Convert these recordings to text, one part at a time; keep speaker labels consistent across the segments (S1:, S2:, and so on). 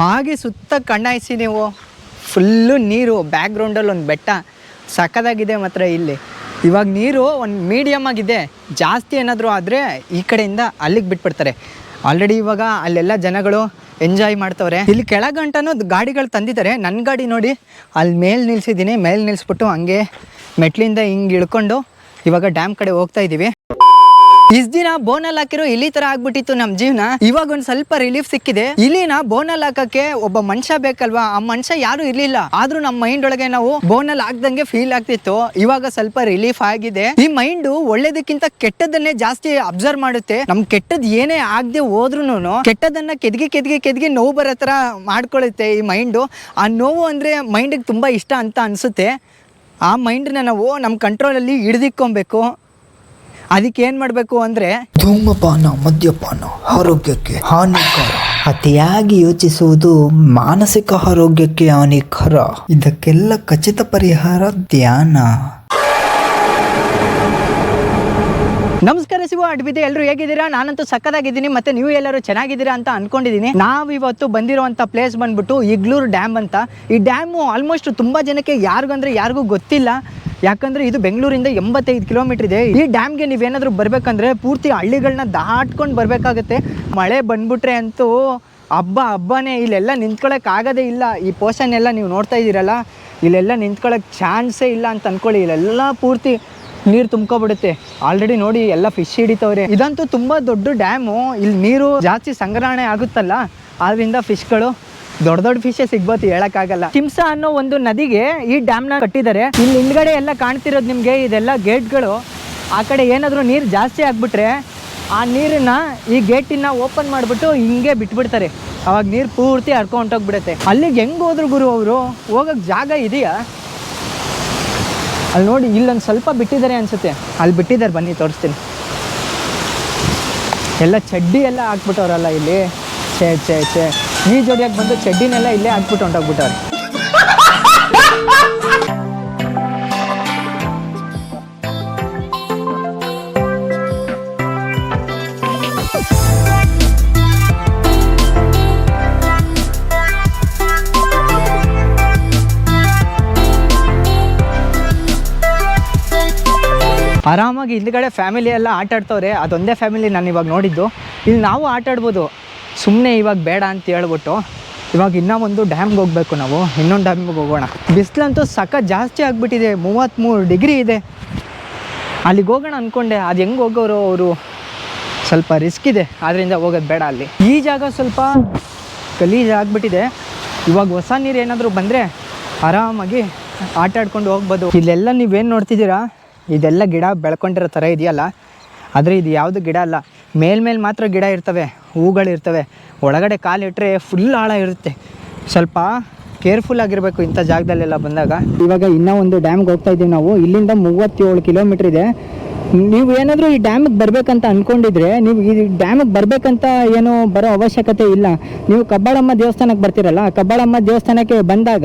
S1: ಹಾಗೆ ಸುತ್ತ ಕಣ್ಣಾಯಿಸಿ ನೀವು ಫುಲ್ಲು ನೀರು ಬ್ಯಾಕ್ಗ್ರೌಂಡಲ್ಲಿ ಒಂದು ಬೆಟ್ಟ ಸಕ್ಕದಾಗಿದೆ ಮಾತ್ರ ಇಲ್ಲಿ. ಇವಾಗ ನೀರು ಒಂದು ಮೀಡಿಯಮ್ ಆಗಿದೆ. ಜಾಸ್ತಿ ಏನಾದರೂ ಆದರೆ ಈ ಕಡೆಯಿಂದ ಅಲ್ಲಿಗೆ ಬಿಟ್ಬಿಡ್ತಾರೆ. ಆಲ್ರೆಡಿ ಇವಾಗ ಅಲ್ಲೆಲ್ಲ ಜನಗಳು ಎಂಜಾಯ್ ಮಾಡ್ತವ್ರೆ. ಇಲ್ಲಿ ಕೆಳಗಂಟನೂ ಗಾಡಿಗಳು ತಂದಿದ್ದಾರೆ. ನನ್ನ ಗಾಡಿ ನೋಡಿ, ಅಲ್ಲಿ ಮೇಲೆ ನಿಲ್ಸಿದ್ದೀನಿ. ಮೇಲೆ ನಿಲ್ಲಿಸ್ಬಿಟ್ಟು ಹಂಗೆ ಮೆಟ್ಲಿಂದ ಹಿಂಗೆ ಇಳ್ಕೊಂಡು ಇವಾಗ ಡ್ಯಾಮ್ ಕಡೆ ಹೋಗ್ತಾ ಇದ್ದೀವಿ ಇಷ್ಟ ದಿನ ಬೋನಲ್ ಹಾಕಿರೋ ಇಲಿ ತರ ಆಗ್ಬಿಟ್ಟಿತ್ತು ನಮ್ ಜೀವನ. ಇವಾಗ ಒಂದ್ ಸ್ವಲ್ಪ ರಿಲೀಫ್ ಸಿಕ್ಕಿದೆ. ಇಲಿನ ಬೋನಲ್ ಹಾಕಕ್ಕೆ ಒಬ್ಬ ಮನುಷ್ಯ ಬೇಕಲ್ವಾ? ಆ ಮನುಷ್ಯ ಯಾರು ಇರ್ಲಿಲ್ಲ. ಆದ್ರೂ ನಮ್ಮ ಮೈಂಡ್ ಒಳಗೆ ನಾವು ಬೋನಲ್ ಹಾಕ್ದಂಗೆ ಫೀಲ್ ಆಗ್ತಿತ್ತು. ಇವಾಗ ಸ್ವಲ್ಪ ರಿಲೀಫ್ ಆಗಿದೆ. ಈ ಮೈಂಡ್ ಒಳ್ಳೇದಕ್ಕಿಂತ ಕೆಟ್ಟದನ್ನೇ ಜಾಸ್ತಿ ಅಬ್ಸರ್ವ್ ಮಾಡುತ್ತೆ. ನಮ್ ಕೆಟ್ಟದ್ ಏನೇ ಆಗದೆ ಹೋದ್ರು ಕೆಟ್ಟದನ್ನ ಕೆದ್ಗಿ ಕೆದಗಿ ಕೆದ್ಗಿ ನೋವು ಬರೋ ತರ ಮಾಡ್ಕೊಳ್ಳುತ್ತೆ ಈ ಮೈಂಡು ಆ ನೋವು ಅಂದ್ರೆ ಮೈಂಡಿಗೆ ತುಂಬಾ ಇಷ್ಟ ಅಂತ ಅನ್ಸುತ್ತೆ. ಆ ಮೈಂಡ್ನ ನಾವು ನಮ್ಮ ಕಂಟ್ರೋಲಲ್ಲಿ ಹಿಡ್ದಿಕ್ಕೊಬೇಕು ಅದಕ್ಕೆ ಏನು ಮಾಡಬೇಕು ಅಂದರೆ
S2: ಧೂಮಪಾನ ಮದ್ಯಪಾನ ಆರೋಗ್ಯಕ್ಕೆ ಹಾನಿಕರ. ಅತಿಯಾಗಿ ಯೋಚಿಸುವುದು ಮಾನಸಿಕ ಆರೋಗ್ಯಕ್ಕೆ ಹಾನಿಕರ. ಇದಕ್ಕೆಲ್ಲ ಖಚಿತ ಪರಿಹಾರ ಧ್ಯಾನ.
S1: ನಮಸ್ಕಾರ ಶಿವ ಅಡ್ಬಿದೆ ಎಲ್ಲರೂ ಹೇಗಿದ್ದೀರಾ? ನಾನಂತೂ ಸಕ್ಕದಾಗಿದ್ದೀನಿ ಮತ್ತೆ ನೀವು ಎಲ್ಲರೂ ಚೆನ್ನಾಗಿದ್ದೀರಾ ಅಂತ ಅನ್ಕೊಂಡಿದ್ದೀನಿ. ನಾವು ಇವತ್ತು ಬಂದಿರುವಂಥ ಪ್ಲೇಸ್ ಬಂದ್ಬಿಟ್ಟು ಇಗ್ಲೂರು ಡ್ಯಾಮ್ ಅಂತ. ಈ ಡ್ಯಾಮು ಆಲ್ಮೋಸ್ಟ್ ತುಂಬ ಜನಕ್ಕೆ ಯಾರಿಗಂದ್ರೆ ಯಾರಿಗೂ ಗೊತ್ತಿಲ್ಲ. ಯಾಕಂದ್ರೆ ಇದು ಬೆಂಗಳೂರಿಂದ ಎಂಬತ್ತೈದು ಕಿಲೋಮೀಟರ್ ಇದೆ. ಈ ಡ್ಯಾಮ್ಗೆ ನೀವೇನಾದರೂ ಬರಬೇಕಂದ್ರೆ ಪೂರ್ತಿ ಹಳ್ಳಿಗಳನ್ನ ದಾಟ್ಕೊಂಡು ಬರಬೇಕಾಗುತ್ತೆ. ಮಳೆ ಬಂದ್ಬಿಟ್ರೆ ಅಂತೂ ಹಬ್ಬ ಹಬ್ಬನೇ, ಇಲ್ಲೆಲ್ಲ ನಿಂತ್ಕೊಳ್ಳೋಕ್ಕಾಗೋದೇ ಇಲ್ಲ. ಈ ಪೋರ್ಷನ್ ಎಲ್ಲ ನೀವು ನೋಡ್ತಾ ಇದ್ದೀರಲ್ಲ, ಇಲ್ಲೆಲ್ಲ ನಿಂತ್ಕೊಳ್ಳೋಕೆ ಚಾನ್ಸೇ ಇಲ್ಲ ಅಂತ ಅನ್ಕೊಳ್ಳಿ. ಇಲ್ಲೆಲ್ಲ ಪೂರ್ತಿ ನೀರು ತುಂಬ್ಕೊಬಿಡುತ್ತೆ. ಆಲ್ರೆಡಿ ನೋಡಿ ಎಲ್ಲ ಫಿಶ್ ಹಿಡಿತವ್ರೆ. ಇದಂತೂ ತುಂಬ ದೊಡ್ಡ ಡ್ಯಾಮು ಇಲ್ಲಿ ನೀರು ಜಾಸ್ತಿ ಸಂಗ್ರಹಣೆ ಆಗುತ್ತಲ್ಲ? ಆದ್ರಿಂದ ಫಿಶ್ಗಳು ದೊಡ್ಡ ದೊಡ್ಡ ಫಿಶೇ ಸಿಗ್ಬೋದು ಹೇಳಕ್ಕಾಗಲ್ಲ. ಹಿಂಸ ಅನ್ನೋ ಒಂದು ನದಿಗೆ ಈ ಡ್ಯಾಮ್ನ ಕಟ್ಟಿದ್ದಾರೆ. ಇಲ್ಲಿ ಹಿಂದ್ಗಡೆ ಎಲ್ಲ ಕಾಣ್ತಿರೋದು ನಿಮಗೆ ಇದೆಲ್ಲ ಗೇಟ್ಗಳು. ಆ ಕಡೆ ಏನಾದರೂ ನೀರು ಜಾಸ್ತಿ ಆಗಿಬಿಟ್ರೆ ಆ ನೀರನ್ನ ಈ ಗೇಟಿನ ಓಪನ್ ಮಾಡಿಬಿಟ್ಟು ಹಿಂಗೆ ಬಿಟ್ಬಿಡ್ತಾರೆ. ಅವಾಗ ನೀರು ಪೂರ್ತಿ ಹರ್ಕೊಂಡೋಗ್ಬಿಡುತ್ತೆ ಅಲ್ಲಿಗೆ ಹೆಂಗೆ ಹೋದ್ರು ಗುರು ಅವರು? ಹೋಗೋಕ್ಕೆ ಜಾಗ ಇದೆಯಾ? ಅಲ್ಲಿ ನೋಡಿ, ಇಲ್ಲೊಂದು ಸ್ವಲ್ಪ ಬಿಟ್ಟಿದ್ದಾರೆ ಅನ್ಸುತ್ತೆ. ಅಲ್ಲಿ ಬಿಟ್ಟಿದ್ದಾರೆ, ಬನ್ನಿ ತೋರಿಸ್ತೀನಿ. ಎಲ್ಲ ಚಡ್ಡಿ ಎಲ್ಲ ಹಾಕ್ಬಿಟ್ಟವ್ರಲ್ಲ ಇಲ್ಲಿ. ಛೇ ಛೇ ಛೇ. ಈ ಜೋಡಿಯಾಗಿ ಬಂದು ಚಡ್ಡಿನೆಲ್ಲ ಇಲ್ಲೇ ಹಾಕ್ಬಿಟ್ಟು ಹೊಂಟೋಗ್ಬಿಟ್ಟವ್ರೆ. ಆರಾಮಾಗಿ ಹಿಂದ್ಗಡೆ ಫ್ಯಾಮಿಲಿ ಎಲ್ಲ ಆಟ ಆಡ್ತವ್ರೆ ಅದೊಂದೇ ಫ್ಯಾಮಿಲಿ ನಾನು ಇವಾಗ ನೋಡಿದ್ದು. ಇಲ್ಲಿ ನಾವು ಆಟ ಆಡ್ಬೋದು ಸುಮ್ಮನೆ ಇವಾಗ ಬೇಡ ಅಂತ ಹೇಳ್ಬಿಟ್ಟು ಇವಾಗ ಇನ್ನೂ ಒಂದು ಡ್ಯಾಮ್ಗೆ ಹೋಗ್ಬೇಕು ನಾವು, ಇನ್ನೊಂದು ಡ್ಯಾಮ್ಗೆ ಹೋಗೋಣ. ಬಿಸಿಲಂತೂ ಸಖ ಜಾಸ್ತಿ ಆಗಿಬಿಟ್ಟಿದೆ ಮೂವತ್ತ್ಮೂರು ಡಿಗ್ರಿ ಇದೆ. ಅಲ್ಲಿಗೆ ಹೋಗೋಣ ಅಂದ್ಕೊಂಡೆ ಅದು ಹೆಂಗೆ ಹೋಗೋರು ಅವರು? ಸ್ವಲ್ಪ ರಿಸ್ಕ್ ಇದೆ ಆದ್ದರಿಂದ ಹೋಗೋದು ಬೇಡ ಅಲ್ಲಿ. ಈ ಜಾಗ ಸ್ವಲ್ಪ ಗಲೀಜು ಆಗಿಬಿಟ್ಟಿದೆ. ಇವಾಗ ಹೊಸ ನೀರು ಏನಾದರೂ ಬಂದರೆ ಆರಾಮಾಗಿ ಆಟ ಆಡ್ಕೊಂಡು ಹೋಗ್ಬೋದು. ಇಲ್ಲೆಲ್ಲ ನೀವೇನು ನೋಡ್ತಿದ್ದೀರಾ? ಇದೆಲ್ಲ ಗಿಡ ಬೆಳ್ಕೊಂಡಿರೋ ಥರ ಇದೆಯಲ್ಲ? ಆದರೆ ಇದು ಯಾವುದು ಗಿಡ ಅಲ್ಲ. ಮೇಲ್ಮೇಲೆ ಮಾತ್ರ ಗಿಡ ಇರ್ತವೆ ಹೂಗಳಿರ್ತವೆ ಒಳಗಡೆ ಕಾಲಿಟ್ಟರೆ ಫುಲ್ ಆಳ ಇರುತ್ತೆ. ಸ್ವಲ್ಪ ಕೇರ್ಫುಲ್ ಆಗಿರಬೇಕು ಇಂಥ ಜಾಗದಲ್ಲೆಲ್ಲ ಬಂದಾಗ. ಇವಾಗ ಇನ್ನೂ ಒಂದು ಡ್ಯಾಮ್ಗೆ ಹೋಗ್ತಾ ಇದ್ದೀವಿ ನಾವು. ಇಲ್ಲಿಂದ ಮೂವತ್ತೇಳು ಕಿಲೋಮೀಟ್ರ್ ಇದೆ. ನೀವು ಏನಾದರೂ ಈ ಡ್ಯಾಮಿಗೆ ಬರಬೇಕಂತ ಅಂದ್ಕೊಂಡಿದ್ರೆ ನೀವು ಈ ಡ್ಯಾಮಿಗೆ ಬರಬೇಕಂತ ಏನು ಬರೋ ಅವಶ್ಯಕತೆ ಇಲ್ಲ. ನೀವು ಕಬ್ಬಾಳಮ್ಮ ದೇವಸ್ಥಾನಕ್ಕೆ ಬರ್ತೀರಲ್ಲ ಕಬ್ಬಾಳಮ್ಮ ದೇವಸ್ಥಾನಕ್ಕೆ ಬಂದಾಗ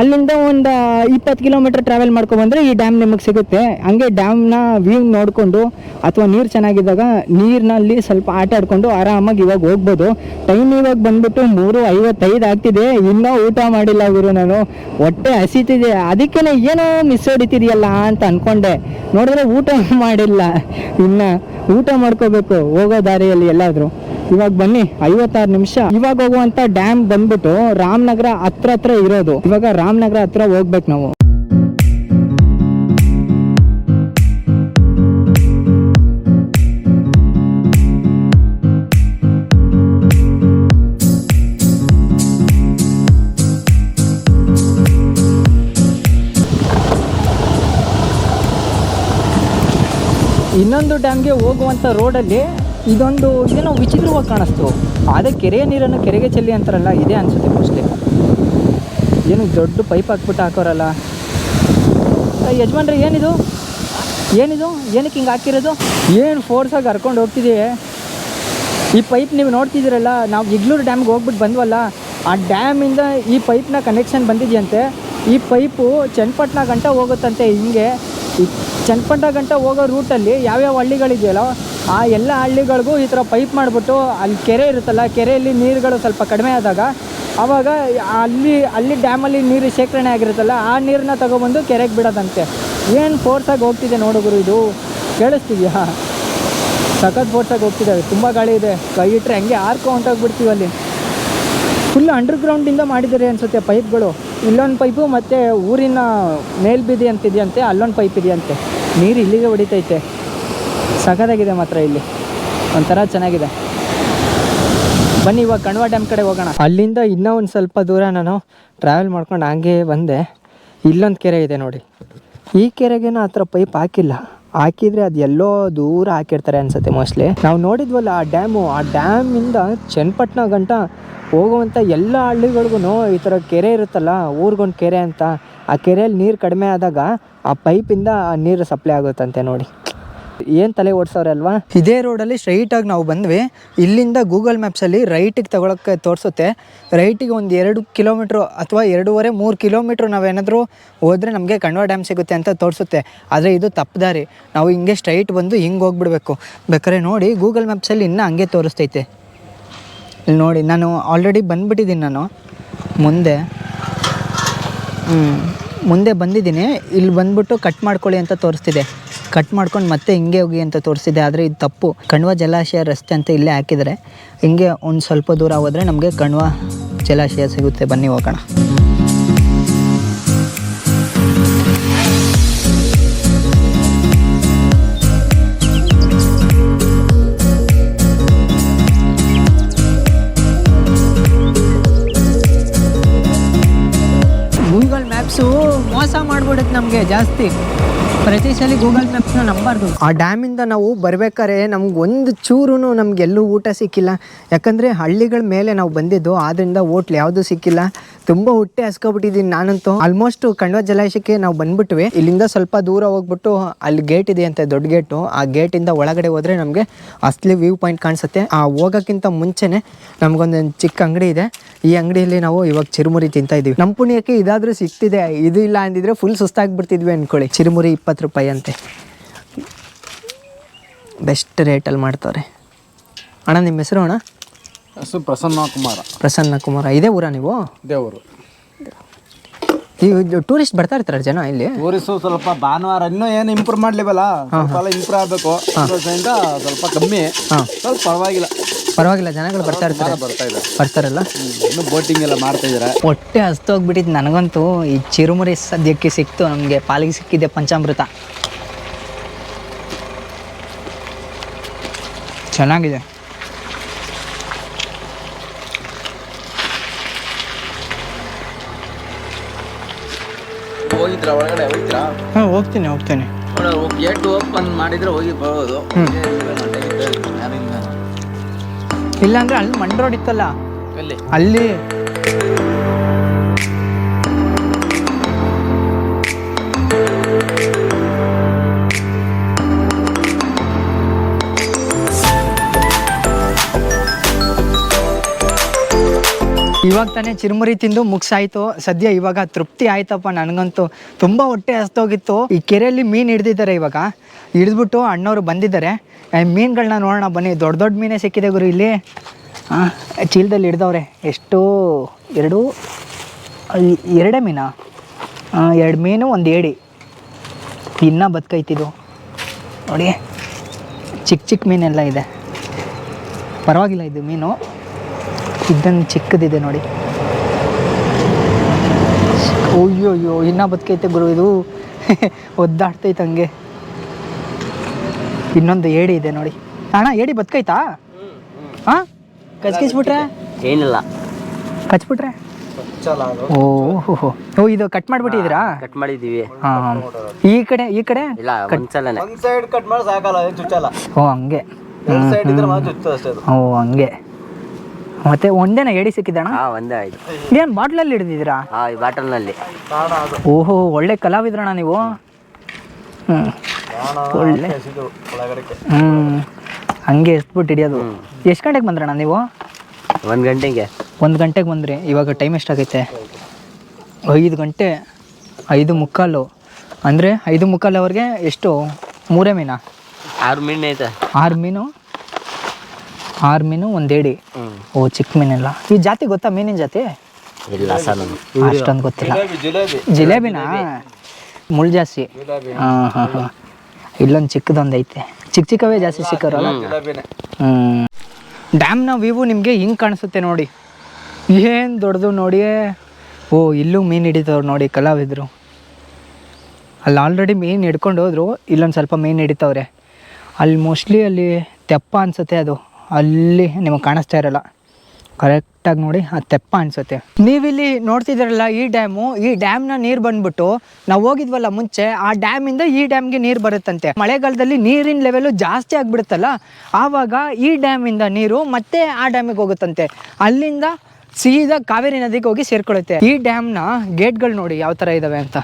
S1: ಅಲ್ಲಿಂದ ಒಂದು ಇಪ್ಪತ್ತು ಕಿಲೋಮೀಟರ್ ಟ್ರಾವೆಲ್ ಮಾಡ್ಕೊಬಂದ್ರೆ ಈ ಡ್ಯಾಮ್ ನಿಮಗೆ ಸಿಗುತ್ತೆ. ಹಂಗೆ ಡ್ಯಾಮ್ನ ವ್ಯೂ ನೋಡಿಕೊಂಡು ಅಥವಾ ನೀರು ಚೆನ್ನಾಗಿದ್ದಾಗ ನೀರಿನಲ್ಲಿ ಸ್ವಲ್ಪ ಆಟ ಆಡಿಕೊಂಡು ಆರಾಮಾಗಿ ಇವಾಗ ಹೋಗ್ಬೋದು. ಟೈಮ್ ಇವಾಗ ಬಂದ್ಬಿಟ್ಟು ಮೂರು ಐವತ್ತೈದು ಆಗ್ತಿದೆ. ಇನ್ನೂ ಊಟ ಮಾಡಿಲ್ಲ ಗುರು ನಾನು. ಹೊಟ್ಟೆ ಹಸಿತಿದೆ. ಅದಕ್ಕೆ ಏನೋ ಮಿಸ್ ಹೊಡಿತಿದೆಯಲ್ಲ ಅಂತ ಅನ್ಕೊಂಡೆ. ನೋಡಿದ್ರೆ ಊಟ ಮಾಡಿಲ್ಲ. ಇನ್ನ ಊಟ ಮಾಡ್ಕೋಬೇಕು, ಹೋಗೋ ದಾರಿಯಲ್ಲಿ ಎಲ್ಲಾದ್ರೂ. ಇವಾಗ ಬನ್ನಿ, ಐವತ್ತಾರು ನಿಮಿಷ. ಇವಾಗ ಹೋಗುವಂತ ಡ್ಯಾಮ್ ಬಂದ್ಬಿಟ್ಟು ರಾಮನಗರ ಹತ್ರ ಹತ್ರ ಇರೋದು. ಇವಾಗ ರಾಮನಗರ ಹತ್ರ ಹೋಗ್ಬೇಕು ನಾವು. ಇನ್ನೊಂದು ಡ್ಯಾಮ್ಗೆ ಹೋಗುವಂಥ ರೋಡಲ್ಲಿ ಇದೊಂದು ಏನೋ ವಿಚಿತ್ರವಾಗಿ ಕಾಣಿಸ್ತು. ಅದೇ ಕೆರೆಯ ನೀರನ್ನು ಕೆರೆಗೆ ಚೆಲ್ಲಿ ಅಂತಾರಲ್ಲ, ಇದೇ ಅನಿಸುತ್ತೆ ಮೋಸ್ಟ್ಲಿ ಏನು ದೊಡ್ಡ ಪೈಪ್ ಹಾಕ್ಬಿಟ್ಟು ಹಾಕೋರಲ್ಲ. ಯಜಮಾನ್ರೆ, ಏನಿದು? ಏನಿದು? ಏನಕ್ಕೆ ಹಿಂಗೆ ಹಾಕಿರೋದು? ಏನು ಫೋರ್ಸಾಗಿ ಹರ್ಕೊಂಡು ಹೋಗ್ತಿದ್ದೀವಿ ಈ ಪೈಪ್ ನೀವು ನೋಡ್ತಿದ್ದೀರಲ್ಲ, ನಾವು ಇಗ್ಲೂರು ಡ್ಯಾಮ್ಗೆ ಹೋಗ್ಬಿಟ್ಟು ಬಂದ್ವಲ್ಲ, ಆ ಡ್ಯಾಮಿಂದ ಈ ಪೈಪ್ನ ಕನೆಕ್ಷನ್ ಬಂದಿದೆಯಂತೆ. ಈ ಪೈಪು ಚನ್ನಪಟ್ಟಣ ಗಂಟ ಹೋಗುತ್ತಂತೆ ಹಿಂಗೆ. ಚನ್ನಪಟ್ಟಣ ಗಂಟ ಹೋಗೋ ರೂಟಲ್ಲಿ ಯಾವ್ಯಾವ ಹಳ್ಳಿಗಳಿದೆಯಲ್ಲ, ಆ ಎಲ್ಲ ಹಳ್ಳಿಗಳಿಗೂ ಈ ಥರ ಪೈಪ್ ಮಾಡಿಬಿಟ್ಟು ಅಲ್ಲಿ ಕೆರೆ ಇರುತ್ತಲ್ಲ, ಕೆರೆಯಲ್ಲಿ ನೀರುಗಳು ಸ್ವಲ್ಪ ಕಡಿಮೆ ಆದಾಗ ಆವಾಗ ಅಲ್ಲಿ ಅಲ್ಲಿ ಡ್ಯಾಮಲ್ಲಿ ನೀರು ಶೇಖರಣೆ ಆಗಿರುತ್ತಲ್ಲ, ಆ ನೀರನ್ನ ತಗೊಬಂದು ಕೆರೆಗೆ ಬಿಡೋದಂತೆ. ಏನು ಫೋರ್ಸಾಗಿ ಹೋಗ್ತಿದೆ ನೋಡುಗರು ಇದು? ಕೇಳಿಸ್ತಿದ್ಯಾ? ಸಖತ್ ಫೋರ್ಸಾಗಿ ಹೋಗ್ತಿದ್ದಾವೆ ತುಂಬ ಗಾಳಿ ಇದೆ. ಕೈ ಇಟ್ಟರೆ ಹಂಗೆ ಆರ್ಕೊ ಹೊಂಟೋಗ್ಬಿಡ್ತೀವಿ ಅಲ್ಲಿ. ಫುಲ್ ಅಂಡರ್ಗ್ರೌಂಡಿಂದ ಮಾಡಿದ್ದಾರೆ ಅನಿಸುತ್ತೆ ಪೈಪ್ಗಳು ಇಲ್ಲೊಂದು ಪೈಪು ಮತ್ತು ಊರಿನ ಮೇಲ್ಬೀದಿ ಅಂತಿದೆಯಂತೆ, ಅಲ್ಲೊಂದು ಪೈಪ್ ಇದೆಯಂತೆ. ನೀರು ಇಲ್ಲಿಗೆ ಹೊಡಿತೈತೆ. ಸಖತ್ತಾಗಿದೆ ಮಾತ್ರ ಇಲ್ಲಿ. ಒಂಥರ ಚೆನ್ನಾಗಿದೆ. ಬನ್ನಿ, ಇವಾಗ ಕಣ್ವ ಡ್ಯಾಮ್ ಕಡೆ ಹೋಗೋಣ. ಅಲ್ಲಿಂದ ಇನ್ನೂ ಒಂದು ಸ್ವಲ್ಪ ದೂರ ನಾನು ಟ್ರಾವೆಲ್ ಮಾಡ್ಕೊಂಡು ಹಂಗೆ ಬಂದೆ. ಇಲ್ಲೊಂದು ಕೆರೆ ಇದೆ ನೋಡಿ. ಈ ಕೆರೆಗೇನೋ ಆ ಥರ ಪೈಪ್ ಹಾಕಿಲ್ಲ. ಹಾಕಿದ್ರೆ ಅದು ಎಲ್ಲೋ ದೂರ ಹಾಕಿರ್ತಾರೆ ಅನ್ಸುತ್ತೆ ಮೋಸ್ಟ್ಲಿ ನಾವು ನೋಡಿದ್ವಲ್ಲ ಆ ಡ್ಯಾಮು ಆ ಡ್ಯಾಮಿಂದ ಚನ್ನಪಟ್ಟಣ ಗಂಟ ಹೋಗುವಂಥ ಎಲ್ಲ ಹಳ್ಳಿಗಳಿಗೂ ಈ ಥರ ಕೆರೆ ಇರುತ್ತಲ್ಲ, ಊರಿಗೊಂದು ಕೆರೆ ಅಂತ, ಆ ಕೆರೆಯಲ್ಲಿ ನೀರು ಕಡಿಮೆ ಆದಾಗ ಆ ಪೈಪಿಂದ ಆ ನೀರು ಸಪ್ಲೈ ಆಗುತ್ತಂತೆ ನೋಡಿ. ಏನು ತಲೆ ಓಡಿಸೋರೆ ಅಲ್ವಾ? ಇದೇ ರೋಡಲ್ಲಿ ಸ್ಟ್ರೈಟಾಗಿ ನಾವು ಬಂದ್ವಿ. ಇಲ್ಲಿಂದ ಗೂಗಲ್ ಮ್ಯಾಪ್ಸಲ್ಲಿ ರೈಟಿಗೆ ತಗೊಳಕ್ಕೆ ತೋರಿಸುತ್ತೆ. ರೈಟಿಗೆ ಒಂದು ಎರಡು ಕಿಲೋಮೀಟ್ರು ಅಥವಾ ಎರಡೂವರೆ ಮೂರು ಕಿಲೋಮೀಟ್ರ್ ನಾವೇನಾದರೂ ಹೋದ್ರೆ ನಮಗೆ ಕಣ್ವ ಡ್ಯಾಮ್ ಸಿಗುತ್ತೆ ಅಂತ ತೋರಿಸುತ್ತೆ. ಆದರೆ ಇದು ತಪ್ಪದಾರಿ. ನಾವು ಹಿಂಗೆ ಸ್ಟ್ರೈಟ್ ಬಂದು ಹಿಂಗೆ ಹೋಗ್ಬಿಡ್ಬೇಕು. ಬೇಕಾದ್ರೆ ನೋಡಿ ಗೂಗಲ್ ಮ್ಯಾಪ್ಸಲ್ಲಿ ಇನ್ನೂ ಹಂಗೆ ತೋರಿಸ್ತೈತೆ. ಇಲ್ಲಿ ನೋಡಿ, ನಾನು ಆಲ್ರೆಡಿ ಬಂದುಬಿಟ್ಟಿದ್ದೀನಿ ನಾನು. ಮುಂದೆ. ಮುಂದೆ ಬಂದಿದ್ದೀನಿ. ಇಲ್ಲಿ ಬಂದ್ಬಿಟ್ಟು ಕಟ್ ಮಾಡ್ಕೊಳ್ಳಿ ಅಂತ ತೋರಿಸ್ತಿದೆ. ಕಟ್ ಮಾಡ್ಕೊಂಡು ಮತ್ತೆ ಹಿಂಗೆ ಹೋಗಿ ಅಂತ ತೋರಿಸಿದೆ. ಆದರೆ ಇದು ತಪ್ಪು. ಕಣ್ವ ಜಲಾಶಯ ರಸ್ತೆ ಅಂತ ಇಲ್ಲೇ ಹಾಕಿದರೆ ಹಿಂಗೆ ಒಂದು ಸ್ವಲ್ಪ ದೂರ ಹೋದರೆ ನಮಗೆ ಕಣ್ವ ಜಲಾಶಯ ಸಿಗುತ್ತೆ. ಬನ್ನಿ ಹೋಗೋಣ. ಗೂಗಲ್ ಮ್ಯಾಪ್ಸು ಮೋಸ ಮಾಡ್ಬಿಡುತ್ತೆ ನಮಗೆ ಜಾಸ್ತಿ. ಪ್ರತಿ ಸಲ ಗೂಗಲ್ ಮ್ಯಾಪ್ಸ್ನ ನಂಬಾರ್ದು ಆ ಡ್ಯಾಮಿಂದ ನಾವು ಬರ್ಬೇಕಾದ್ರೆ ನಮ್ಗೆ ಒಂದು ಚೂರು ನಮ್ಗೆ ಎಲ್ಲೂ ಊಟ ಸಿಕ್ಕಿಲ್ಲ. ಯಾಕಂದರೆ ಹಳ್ಳಿಗಳ ಮೇಲೆ ನಾವು ಬಂದಿದ್ದು ಆದ್ದರಿಂದ ಹೋಟ್ಲ್ ಯಾವುದು ಸಿಕ್ಕಿಲ್ಲ. ತುಂಬ ಹೊಟ್ಟೆ ಹಸ್ಕೊಬಿಟ್ಟಿದ್ದೀನಿ ನಾನಂತೂ. ಆಲ್ಮೋಸ್ಟ್ ಕಣ್ವ ಜಲಾಶಯಕ್ಕೆ ನಾವು ಬಂದ್ಬಿಟ್ವಿ. ಇಲ್ಲಿಂದ ಸ್ವಲ್ಪ ದೂರ ಹೋಗ್ಬಿಟ್ಟು ಅಲ್ಲಿ ಗೇಟ್ ಇದೆ ಅಂತ, ದೊಡ್ಡ ಗೇಟು ಆ ಗೇಟಿಂದ ಒಳಗಡೆ ಹೋದ್ರೆ ನಮಗೆ ಅಸ್ಲಿ ವ್ಯೂ ಪಾಯಿಂಟ್ ಕಾಣಿಸುತ್ತೆ. ಆ ಹೋಗೋಕ್ಕಿಂತ ಮುಂಚೆನೆ ನಮಗೊಂದು ಚಿಕ್ಕ ಅಂಗಡಿ ಇದೆ. ಈ ಅಂಗಡಿಯಲ್ಲಿ ನಾವು ಇವಾಗ ಚಿರುಮುರಿ ತಿಂತಾ ಇದೀವಿ. ನಮ್ಮ ಪುಣ್ಯಕ್ಕೆ ಇದಾದ್ರೂ ಸಿಕ್ತಿದೆ ಇದು ಇಲ್ಲ ಅಂದಿದ್ರೆ ಫುಲ್ ಸುಸ್ತಾಗ್ಬಿಡ್ತಿದ್ವಿ ಅನ್ಕೊಳ್ಳಿ. ಚಿರುಮುರಿ ಇಪ್ಪತ್ತು ರೂಪಾಯಿ ಅಂತೆ. ಬೆಸ್ಟ್ ರೇಟಲ್ಲಿ ಮಾಡ್ತಾರೆ. ಅಣ್ಣ, ನಿಮ್ಮ ಹೆಸರು ಅಣ್ಣ?
S3: ಹೆಸರು ಪ್ರಸನ್ನ ಕುಮಾರ
S1: ಪ್ರಸನ್ನ ಕುಮಾರ ಇದೇ ಊರ. ನೀವು
S3: ದೇವರು
S1: ಈ ಟೂರಿಸ್ಟ್ ಬರ್ತಾ ಇರ್ತಾರೆ ಜನ ಇಲ್ಲಿ?
S3: ಟೂರಿಸ್ಟು ಸ್ವಲ್ಪ ಭಾನುವಾರ ಇನ್ನೂ ಏನು ಇಂಪ್ರೂವ್ ಮಾಡ್ಲಿವಲ್ಲ? ಸ್ವಲ್ಪ ಇಂಪ್ರೂವ್ ಆಗಬೇಕು. ಅದರಿಂದ ಸ್ವಲ್ಪ ಕಮ್ಮಿ. ಸ್ವಲ್ಪ ಪರವಾಗಿಲ್ಲ.
S1: ಪರವಾಗಿಲ್ಲ ಜನಗಳು ಬರ್ತಾ ಇರ್ತಾರೆ.
S3: ಬರ್ತಾ ಇದ್ದಾರೆ
S1: ಬರ್ತಾರಲ್ಲ?
S3: ಇನ್ನು ಬೋಟಿಂಗ್ ಎಲ್ಲ ಮಾಡ್ತಾ ಇದಾರೆ
S1: ಹೊಟ್ಟೆ ಹಸ್ತೋಗ್ಬಿಟ್ಟಿದ್ದು ನನಗಂತೂ ಈ ಚಿರುಮುರಿ ಸದ್ಯಕ್ಕೆ ಸಿಕ್ತು ನಮಗೆ ಪಾಲಿಗೆ ಸಿಕ್ಕಿದೆ ಪಂಚಾಮೃತ. ಚೆನ್ನಾಗಿದೆ.
S3: ಹೋಗಿದ್ರ? ಒಳಗಡೆ ಹೋಗಿದ್ರಾ?
S1: ಹಾಂ ಹೋಗ್ತೀನಿ ಹೋಗ್ತೀನಿ.
S3: ಗೇಟ್ ಓಪನ್ ಮಾಡಿದ್ರೆ ಹೋಗಿ ಬರೋದು
S1: ಇಲ್ಲಾಂದ್ರೆ ಅಲ್ಲಿ ಮಂಡ್ ರೋಡ್ ಇತ್ತಲ್ಲ?
S3: ಎಲ್ಲಿ?
S1: ಅಲ್ಲಿ. ಇವಾಗ ತಾನೇ ಚಿರುಮುರಿ ತಿಂದು ಮುಗ್ಸಾಯ್ತು. ಸದ್ಯ ಇವಾಗ ತೃಪ್ತಿ ಆಯ್ತಪ್ಪ ನನಗಂತೂ. ತುಂಬ ಹೊಟ್ಟೆ ಹಸ್ತೋಗಿತ್ತು ಈ ಕೆರೆಯಲ್ಲಿ ಮೀನು ಹಿಡ್ದಿದ್ದಾರೆ ಇವಾಗ. ಹಿಡಿದ್ಬಿಟ್ಟು ಅಣ್ಣವರು ಬಂದಿದ್ದಾರೆ. ಮೀನುಗಳನ್ನ ನೋಡೋಣ ಬನ್ನಿ. ದೊಡ್ಡ ದೊಡ್ಡ ಮೀನೇ ಸಿಕ್ಕಿದೆ ಗುರು ಇಲ್ಲಿ. ಹಾಂ ಚೀಲದಲ್ಲಿ ಹಿಡ್ದವ್ರೆ. ಎಷ್ಟು, ಎರಡು ಎರಡೇ ಮೀನಾ? ಎರಡು ಮೀನು, ಒಂದು ಏಡಿ. ಇನ್ನೂ ಬದುಕೈತಿದು. ನೋಡಿ ಚಿಕ್ಕ ಚಿಕ್ಕ ಮೀನೆಲ್ಲ ಇದೆ. ಪರವಾಗಿಲ್ಲ ಇದು ಮೀನು. ಇದನ್ನು ಚಿಕ್ಕದಿದೆ ನೋಡಿ. ಅಯ್ಯೋ ಅಯ್ಯೋ ಇನ್ನೂ ಬದುಕೈತೆ ಗುರು ಇದು ಒದ್ದಾಡ್ತೈತೆ ಹಂಗೆ. ಇನ್ನೊಂದು ಏಡಿ ಇದೆ ನೋಡಿ. ಅಣ್ಣ ಏಡಿ ಬದುಕೈತಾ? ಹಾಂ ಕಚ್ಕಿಸ್ಬಿಟ್ರೆ?
S4: ಏನಿಲ್ಲ.
S1: ಕಚ್ಬಿಟ್ರೆ? ಓ ಹೋ ಹೋ. ಓ ಇದು ಕಟ್ ಮಾಡ್ಬಿಟ್ಟಿದ್ದೀರಾ?
S4: ಕಟ್ ಮಾಡಿದೀವಿ
S1: ಹಾಂ ಈ ಕಡೆ ಈ ಕಡೆ?
S4: ಇಲ್ಲ ಒಂದ್ಸಲನೆ
S3: ಒಂದ್ ಸೈಡ್ ಕಟ್ ಮಾಡಿ ಸಾಕಲ್ಲ ಚುಚ್ಚಲ್ಲ.
S1: ಓ ಹಂಗೆ.
S3: ಎರಡು ಸೈಡ್ ಇದ್ರೆ ಮಾತ್ರ ಚುಚ್ಚು ಅಷ್ಟೇ ಅದು.
S1: ಓ ಹಂಗೆ. ಮತ್ತೆ ಒಂದೇನ ಎಡಿ ಸಿಕ್ಕಿದಣ್ಣ?
S4: ಹಾ ಒಂದೇ ಆಯ್ತು.
S1: ಏನು ಬಾಟ್ಲಲ್ಲಿ ಹಿಡಿದಿದ್ದೀರಾ?
S4: ಹಾ ಈ ಬಾಟಲ್ನಲ್ಲಿ.
S1: ಓಹೋ ಒಳ್ಳೆ ಕಲಾವಿದ್ರಣ್ಣ ನೀವು. ಹ್ಞೂ ಒಳ್ಳೆ. ಹ್ಞೂ ಹಂಗೆ ಎತ್ಬಿಟ್ಟು ಹಿಡಿಯೋದು. ಎಷ್ಟು ಗಂಟೆಗೆ ಬಂದ್ರಣ್ಣ ನೀವು?
S4: ಒಂದು ಗಂಟೆಗೆ.
S1: ಒಂದು ಗಂಟೆಗೆ ಬಂದ್ರಿ. ಇವಾಗ ಟೈಮ್ ಎಷ್ಟಾಗೈತೆ? ಐದು ಗಂಟೆ ಐದು ಮುಕ್ಕಾಲು. ಅಂದರೆ ಐದು ಮುಕ್ಕಾಲು ಅವ್ರಿಗೆ ಎಷ್ಟು? ಮೂರೇ ಮೀನಾ?
S4: ಆರು ಮೀನು ಐತೆ.
S1: ಆರು ಮೀನು? ಆರು ಮೀನು ಒಂದು ಏಡಿ ಓ ಚಿಕ್ಕ ಮೀನೆಲ್ಲ. ಈ ಜಾತಿ ಗೊತ್ತಾ ಮೀನಿನ ಜಾತಿ?
S4: ಇಲ್ಲ ಸರ್ ನಮ್ಗೆ
S1: ಅಷ್ಟೊಂದು ಗೊತ್ತಿಲ್ಲ.
S3: ಜಿಲೇಬಿ
S1: ಜಿಲೇಬಿನಾ? ಮುಳ್ಳು ಜಾಸ್ತಿ. ಹಾಂ ಹಾಂ ಹಾಂ. ಇಲ್ಲೊಂದು ಚಿಕ್ಕದೊಂದು ಐತೆ. ಚಿಕ್ಕ ಚಿಕ್ಕವೇ ಜಾಸ್ತಿ ಸಿಕ್ಕರಲ್ಲ? ಹ್ಞೂ ಡ್ಯಾಮ್ನ ವೀವು ನಿಮಗೆ ಹಿಂಗೆ ಕಾಣಿಸುತ್ತೆ ನೋಡಿ. ಏನು ದೊಡ್ಡದು ನೋಡಿ. ಓ ಇಲ್ಲೂ ಮೀನು ಹಿಡಿತವ್ರು ನೋಡಿ ಕಲಾವಿದರು. ಅಲ್ಲಿ ಆಲ್ರೆಡಿ ಮೀನು ಹಿಡ್ಕೊಂಡು ಹೋದ್ರು ಇಲ್ಲೊಂದು ಸ್ವಲ್ಪ ಮೀನು ಹಿಡಿತವ್ರೆ. ಅಲ್ಲಿ ಮೋಸ್ಟ್ಲಿ ಅಲ್ಲಿ ತೆಪ್ಪ ಅನ್ಸುತ್ತೆ ಅದು. ಅಲ್ಲಿ ನಿಮಗೆ ಕಾಣಿಸ್ತಾ ಇರಲ್ಲ. ಕರೆಕ್ಟಾಗಿ ನೋಡಿ, ಆ ತೆಪ್ಪ ಅನ್ಸುತ್ತೆ. ನೀವಿಲ್ಲಿ ನೋಡ್ತಿದ್ದೀರಲ್ಲ, ಈ ಡ್ಯಾಮು, ಈ ಡ್ಯಾಮ್ನ ನೀರು ಬಂದ್ಬಿಟ್ಟು ನಾವು ಹೋಗಿದ್ವಲ್ಲ ಮುಂಚೆ, ಆ ಡ್ಯಾಮಿಂದ ಈ ಡ್ಯಾಮ್ಗೆ ನೀರು ಬರುತ್ತಂತೆ. ಮಳೆಗಾಲದಲ್ಲಿ ನೀರಿನ ಲೆವೆಲು ಜಾಸ್ತಿ ಆಗಿಬಿಡುತ್ತಲ್ಲ, ಆವಾಗ ಈ ಡ್ಯಾಮಿಂದ ನೀರು ಮತ್ತೆ ಆ ಡ್ಯಾಮಿಗೆ ಹೋಗುತ್ತಂತೆ. ಅಲ್ಲಿಂದ ಸೀದಾ ಕಾವೇರಿ ನದಿಗೆ ಹೋಗಿ ಸೇರ್ಕೊಳ್ಳುತ್ತೆ. ಈ ಡ್ಯಾಮ್ನ ಗೇಟ್ಗಳು ನೋಡಿ ಯಾವ ಥರ ಇದ್ದಾವೆ ಅಂತ.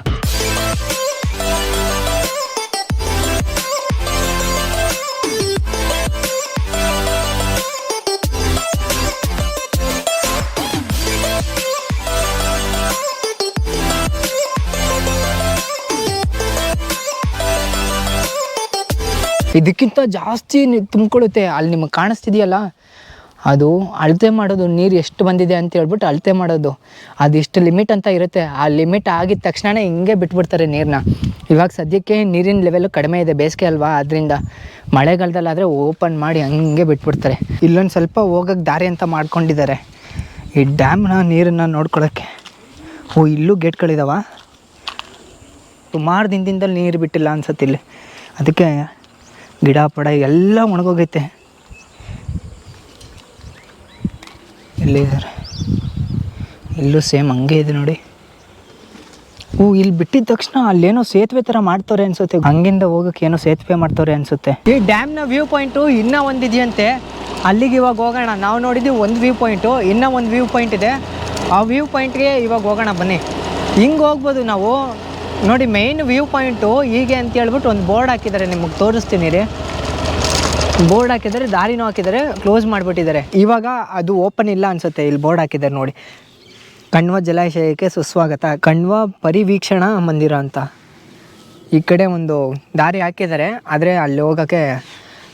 S1: ಇದಕ್ಕಿಂತ ಜಾಸ್ತಿ ತುಂಬಿಕೊಳ್ಳುತ್ತೆ. ಅಲ್ಲಿ ನಿಮಗೆ ಕಾಣಿಸ್ತಿದೆಯಲ್ಲ? ಅದು ಅಳತೆ ಮಾಡೋದು, ನೀರು ಎಷ್ಟು ಬಂದಿದೆ ಅಂತ ಹೇಳ್ಬಿಟ್ಟು ಅಳತೆ ಮಾಡೋದು. ಅದೆಷ್ಟು ಲಿಮಿಟ್ ಅಂತ ಇರುತ್ತೆ. ಆ ಲಿಮಿಟ್ ಆಗಿದ ತಕ್ಷಣವೇ ಹಿಂಗೆ ಬಿಟ್ಬಿಡ್ತಾರೆ ನೀರನ್ನ ಇವಾಗ ಸದ್ಯಕ್ಕೆ ನೀರಿನ ಲೆವೆಲ್ ಕಡಿಮೆ ಇದೆ ಬೇಸಿಗೆ ಅಲ್ವಾ? ಅದರಿಂದ ಮಳೆಗಾಲದಲ್ಲಾದರೆ ಓಪನ್ ಮಾಡಿ ಹಂಗೆ ಬಿಟ್ಬಿಡ್ತಾರೆ. ಇಲ್ಲೊಂದು ಸ್ವಲ್ಪ ಹೋಗೋಕ್ಕೆ ದಾರಿ ಅಂತ ಮಾಡ್ಕೊಂಡಿದ್ದಾರೆ. ಈ ಡ್ಯಾಮ್ನ ನೀರನ್ನು ನೋಡ್ಕೊಳ್ಳೋಕ್ಕೆ ಓ, ಇಲ್ಲೂ ಗೇಟ್ಗಳಿದಾವ? ಸುಮಾರು ದಿನದಿಂದ ನೀರು ಬಿಟ್ಟಿಲ್ಲ ಅನ್ಸತ್ತಿಲ್ಲಿ ಅದಕ್ಕೆ ಗಿಡ, ಪಡ ಎಲ್ಲ ಒಣಗೋಗೈತೆ ಇಲ್ಲೂ ಸೇಮ್ ಹಂಗೆ ಇದೆ ನೋಡಿ. ಹೂ, ಇಲ್ಲಿ ಬಿಟ್ಟಿದ ತಕ್ಷಣ ಅಲ್ಲೇನೋ ಸೇತುವೆ ಥರ ಮಾಡ್ತಾರೆ ಅನ್ಸುತ್ತೆ. ಹಂಗಿಂದ ಹೋಗಕ್ಕೆ ಏನೋ ಸೇತುವೆ ಮಾಡ್ತಾರೆ ಅನ್ಸುತ್ತೆ. ಈ ಡ್ಯಾಮ್ನ ವ್ಯೂ ಪಾಯಿಂಟು ಇನ್ನೂ ಒಂದಿದೆಯಂತೆ ಅಲ್ಲಿಗೆ ಇವಾಗ ಹೋಗೋಣ. ನಾವು ನೋಡಿದ್ವಿ ಒಂದು ವ್ಯೂ ಪಾಯಿಂಟು ಇನ್ನೂ ಒಂದು ವ್ಯೂ ಪಾಯಿಂಟ್ ಇದೆ. ಆ ವ್ಯೂ ಪಾಯಿಂಟ್ಗೆ ಇವಾಗ ಹೋಗೋಣ ಬನ್ನಿ. ಹಿಂಗೆ ಹೋಗ್ಬೋದು ನಾವು. ನೋಡಿ ಮೇಯ್ನ್ ವ್ಯೂ ಪಾಯಿಂಟು ಹೀಗೆ ಅಂತ ಹೇಳ್ಬಿಟ್ಟು ಒಂದು ಬೋರ್ಡ್ ಹಾಕಿದ್ದಾರೆ, ನಿಮಗೆ ತೋರಿಸ್ತೀನಿ ರೀ. ಬೋರ್ಡ್ ಹಾಕಿದ್ದಾರೆ, ದಾರಿನೂ ಹಾಕಿದ್ದಾರೆ ಕ್ಲೋಸ್ ಮಾಡಿಬಿಟ್ಟಿದ್ದಾರೆ. ಇವಾಗ ಅದು ಓಪನ್ ಇಲ್ಲ ಅನ್ಸುತ್ತೆ, ಇಲ್ಲಿ ಬೋರ್ಡ್ ಹಾಕಿದ್ದಾರೆ ನೋಡಿ. ಕಣ್ವ ಜಲಾಶಯಕ್ಕೆ ಸುಸ್ವಾಗತ, ಕಣ್ವ ಪರಿವೀಕ್ಷಣಾ ಮಂದಿರ ಅಂತ. ಈ ಕಡೆ ಒಂದು ದಾರಿ ಹಾಕಿದ್ದಾರೆ, ಆದರೆ ಅಲ್ಲಿ ಹೋಗೋಕ್ಕೆ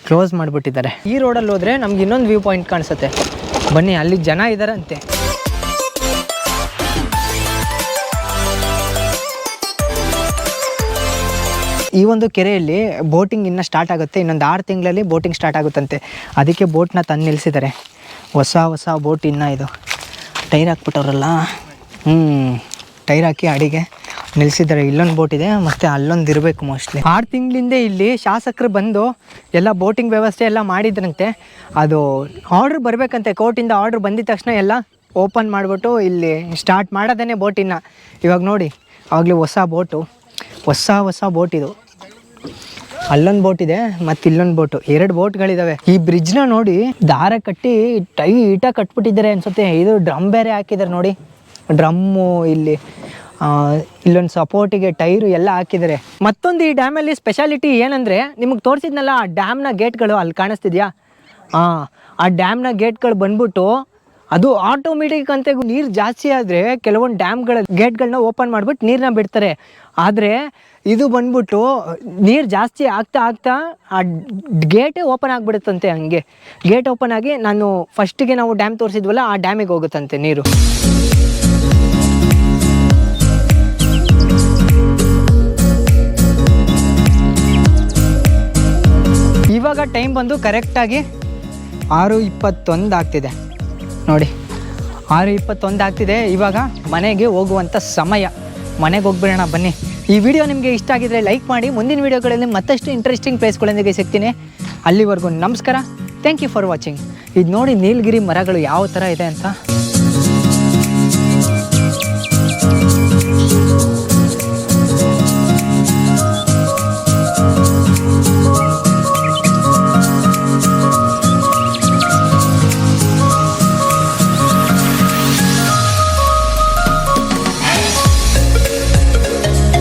S1: ಕ್ಲೋಸ್ ಮಾಡಿಬಿಟ್ಟಿದ್ದಾರೆ. ಈ ರೋಡಲ್ಲಿ ಹೋದರೆ ನಮ್ಗೆ ಇನ್ನೊಂದು ವ್ಯೂ ಪಾಯಿಂಟ್ ಕಾಣಿಸುತ್ತೆ. ಬನ್ನಿ, ಅಲ್ಲಿ ಜನ ಇದ್ದಾರೆ ಈ ಒಂದು ಕೆರೆಯಲ್ಲಿ ಬೋಟಿಂಗ್ ಇನ್ನು ಸ್ಟಾರ್ಟ್ ಆಗುತ್ತೆ. ಇನ್ನೊಂದು ಆರು ತಿಂಗಳಲ್ಲಿ ಬೋಟಿಂಗ್ ಸ್ಟಾರ್ಟ್ ಆಗುತ್ತಂತೆ. ಅದಕ್ಕೆ ಬೋಟ್ನ ತಂದು ನಿಲ್ಲಿಸಿದ್ದಾರೆ ಹೊಸ ಹೊಸ ಬೋಟ್ ಇನ್ನು ಇದು. ಟೈರ್ ಹಾಕ್ಬಿಟ್ಟವ್ರಲ್ಲ. ಹ್ಞೂ ಟೈರ್ ಹಾಕಿ ಅಡಿಗೆ ನಿಲ್ಲಿಸಿದ್ದಾರೆ ಇಲ್ಲೊಂದು ಬೋಟ್ ಇದೆ, ಮತ್ತು ಅಲ್ಲೊಂದು ಇರಬೇಕು ಮೋಸ್ಟ್ಲಿ ಆರು ತಿಂಗಳಿಂದ ಇಲ್ಲಿ ಶಾಸಕರು ಬಂದು ಎಲ್ಲ ಬೋಟಿಂಗ್ ವ್ಯವಸ್ಥೆ ಎಲ್ಲ ಮಾಡಿದ್ರಂತೆ. ಅದು ಆರ್ಡ್ರ್ ಬರಬೇಕಂತೆ. ಕೋರ್ಟಿಂದ ಆರ್ಡ್ರ್ ಬಂದಿದ ತಕ್ಷಣ ಎಲ್ಲ ಓಪನ್ ಮಾಡಿಬಿಟ್ಟು ಇಲ್ಲಿ ಸ್ಟಾರ್ಟ್ ಮಾಡೋದೇ ಬೋಟಿನ ಇವಾಗ ನೋಡಿ ಆವಾಗಲೇ ಹೊಸ ಬೋಟು. ಹೊಸ ಹೊಸ ಬೋಟ್ ಇದು. ಅಲ್ಲೊಂದು ಬೋಟ್ ಇದೆ ಮತ್ತು ಇಲ್ಲೊಂದು ಬೋಟು. ಎರಡು ಬೋಟ್ಗಳಿದಾವೆ. ಈ ಬ್ರಿಡ್ಜ್ನ ನೋಡಿ ದಾರ ಕಟ್ಟಿ ಟೈಟಾಗಿ ಕಟ್ಬಿಟ್ಟಿದ್ದಾರೆ ಅನ್ಸುತ್ತೆ. ಇದು ಡ್ರಮ್ ಬೇರೆ ಹಾಕಿದ್ದಾರೆ ನೋಡಿ. ಡ್ರಮ್ಮು ಇಲ್ಲಿ ಇಲ್ಲೊಂದು ಸಪೋರ್ಟಿಗೆ ಟೈರು ಎಲ್ಲ ಹಾಕಿದ್ದಾರೆ ಮತ್ತೊಂದು ಈ ಡ್ಯಾಮಲ್ಲಿ ಸ್ಪೆಷಾಲಿಟಿ ಏನಂದರೆ ನಿಮಗೆ ತೋರಿಸಿದ್ನಲ್ಲ ಆ ಡ್ಯಾಮ್ನ ಗೇಟ್ಗಳು ಅಲ್ಲಿ ಕಾಣಿಸ್ತಿದ್ಯಾ? ಹಾಂ ಆ ಡ್ಯಾಮ್ನ ಗೇಟ್ಗಳು ಬಂದ್ಬಿಟ್ಟು ಅದು ಆಟೋಮೆಟಿಕ್ ಅಂತ ನೀರು ಜಾಸ್ತಿ ಆದರೆ ಕೆಲವೊಂದು ಡ್ಯಾಮ್ಗಳ ಗೇಟ್ಗಳನ್ನ ಓಪನ್ ಮಾಡಿಬಿಟ್ಟು ನೀರನ್ನ ಬಿಡ್ತಾರೆ. ಆದರೆ ಇದು ಬಂದ್ಬಿಟ್ಟು ನೀರು ಜಾಸ್ತಿ ಆಗ್ತಾ ಆಗ್ತಾ ಆ ಗೇಟೇ ಓಪನ್ ಆಗಿಬಿಡುತ್ತಂತೆ ಹಂಗೆ. ಗೇಟ್ ಓಪನ್ ಆಗಿ ನಾನು ಫಸ್ಟಿಗೆ ನಾವು ಡ್ಯಾಮ್ ತೋರಿಸಿದ್ವಲ್ಲ ಆ ಡ್ಯಾಮಿಗೆ ಹೋಗುತ್ತಂತೆ ನೀರು. ಇವಾಗ ಟೈಮ್ ಬಂದು ಕರೆಕ್ಟಾಗಿ ಆರು ಇಪ್ಪತ್ತೊಂದು ಆಗ್ತಿದೆ. ನೋಡಿ. ಆರು ಇಪ್ಪತ್ತೊಂದು ಆಗ್ತಿದೆ. ಇವಾಗ ಮನೆಗೆ ಹೋಗುವಂಥ ಸಮಯ. ಮನೆಗೆ ಹೋಗ್ಬಿಡೋಣ, ಬನ್ನಿ. ಈ ವಿಡಿಯೋ ನಿಮಗೆ ಇಷ್ಟ ಆಗಿದ್ರೆ ಲೈಕ್ ಮಾಡಿ. ಮುಂದಿನ ವಿಡಿಯೋಗಳಲ್ಲಿ ಮತ್ತಷ್ಟು ಇಂಟ್ರೆಸ್ಟಿಂಗ್ ಪ್ಲೇಸ್ಗಳೊಂದಿಗೆ ಸಿಗ್ತೀನಿ. ಅಲ್ಲಿವರೆಗೂ ನಮಸ್ಕಾರ. ಥ್ಯಾಂಕ್ ಯು ಫಾರ್ ವಾಚಿಂಗ್ ಇದು ನೋಡಿ ನೀಲಗಿರಿ ಮರಗಳು ಯಾವ ಥರ ಇದೆ ಅಂತ.